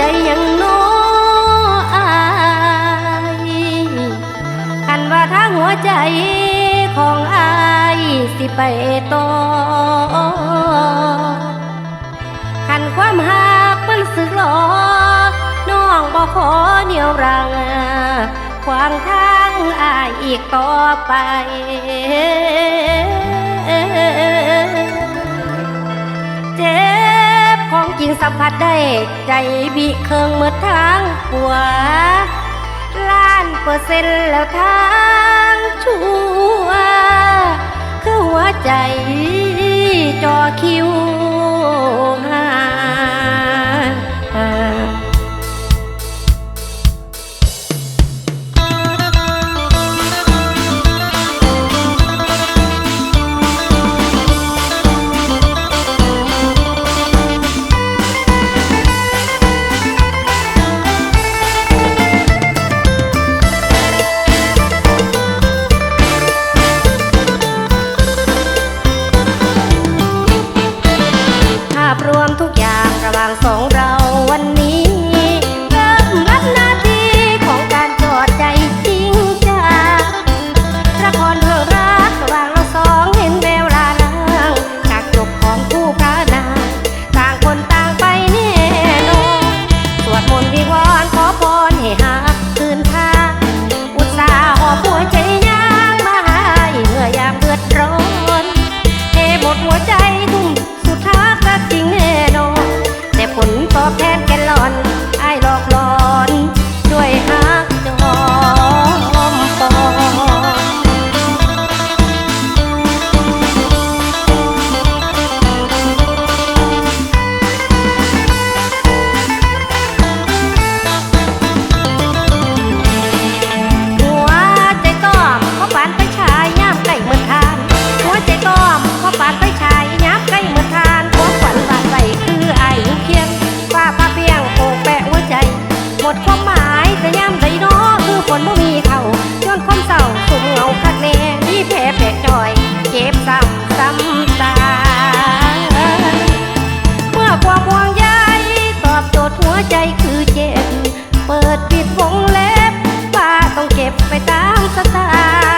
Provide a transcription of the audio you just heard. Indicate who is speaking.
Speaker 1: ใจยังโน้อายคันว่าทางหัวใจของอายสิไปต่อขันความหักมันสึกหลอน้องบ่ขอเหนียวรังขวางทางอายอีกต่อไปเจ็บ จริงสัมผัสได้ ใจบีเคืองเมื่อทางหัว ล้านเปอร์เซ็นต์แล้วทางชัวคือหัวใจจอคิวางระหว่างสอง ล แต่ย่ำใดน้อคือฝนบ่มีเขาย้อนความเศร้าสุ่มเงาคักแน่ที่แผลแผลจอย เก็บซ้ำซ้ำตา เมื่อความห่วงใยตอบโจทย์หัวใจคือเจ็บ เปิดปิดวงเล็บป้าต้องเก็บไปตามสไตล์